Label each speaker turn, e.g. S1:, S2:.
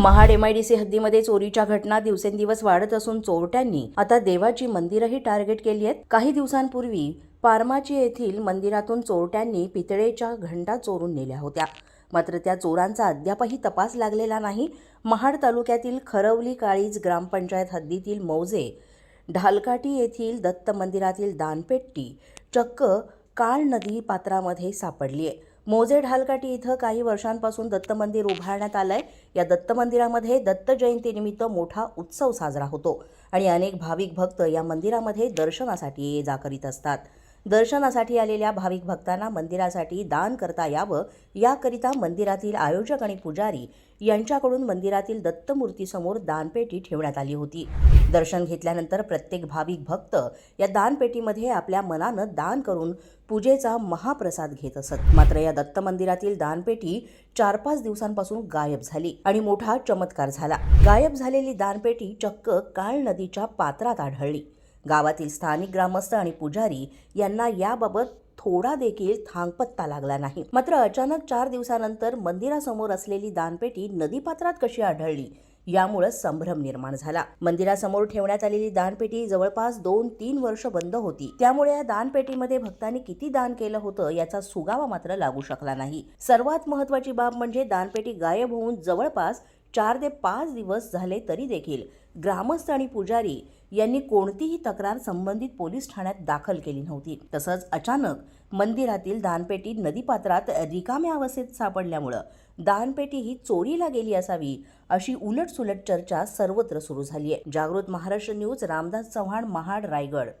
S1: Mahad MIDC हद्दीमध्ये चोरीच्या घटना दिवसेंदिवस वाढत असून चोरट्यांनी आता देवाची मंदिरही टार्गेट केली आहेत. काही दिवसांपूर्वी पारमाची येथील मंदिरातून चोरट्यांनी पितळेच्या घंटा चोरून नेल्या होत्या. मात्र त्या चोरांचा अद्यापही तपास लागलेला नाही. महाड तालुक्यातील खरवली काळीज ग्रामपंचायत हद्दीतील मौजे ढालकाटी येथील दत्त मंदिरातील दानपेट्टी चक्क काळ नदी पात्रामध्ये सापडली आहे. मोजे ढालकाटी इथं काही वर्षांपासून दत्त मंदिर उभारण्यात आलंय. या दत्त मंदिरामध्ये दत्त जयंतीनिमित्त मोठा उत्सव साजरा होतो आणि अनेक भाविक भक्त या मंदिरामध्ये दर्शनासाठी ये जा करीत असतात. दर्शनासाठी आलेल्या भाविक भक्तांना मंदिरासाठी दान करता यावं याकरिता मंदिरातील आयोजक आणि पुजारी यांच्याकडून मंदिरातील दत्तमूर्तीसमोर दानपेटी ठेवण्यात आली होती. दर्शन घेतल्यानंतर प्रत्येक भाविक भक्त या दानपेटीमध्ये आपल्या मनानं दान करून पूजेचा महाप्रसाद घेत असत. मात्र या दत्त मंदिरातील दानपेटी चार पाच दिवसांपासून गायब झाली आणि मोठा चमत्कार झाला. गायब झालेली दानपेटी चक्क काळ नदीच्या पात्रात आढळली. गावातील स्थानिक ग्रामस्थ आणि पुजारी यांना याबाबत थोडा देखील थांगपत्ता लागला नाही. मात्र अचानक चार दिवसानंतर मंदिरासमोर असलेली दानपेटी नदीपात्रात कशी आढळली यामुळे संभ्रम निर्माण झाला. मंदिरासमोर ठेवण्यात आलेली दानपेटी जवळपास दोन तीन वर्ष बंद होती. त्यामुळे या दानपेटीमध्ये भक्तांनी किती दान केलं होतं याचा सुगावा मात्र लागू शकला नाही. सर्वात महत्वाची बाब म्हणजे दानपेटी गायब होऊन जवळपास चार ते पाच दिवस झाले तरी देखील ग्रामस्थ आणि पुजारी यांनी कोणतीही तक्रार संबंधित पोलीस ठाण्यात दाखल केली नव्हती. तसंच अचानक मंदिरातील दानपेटी नदीपात्रात रिकाम्या अवस्थेत सापडल्यामुळं दानपेटी ही चोरीला गेली असावी अशी उलटसुलट चर्चा सर्वत्र सुरू झाली आहे जागृत महाराष्ट्र न्यूज रामदास चव्हाण महाड रायगड.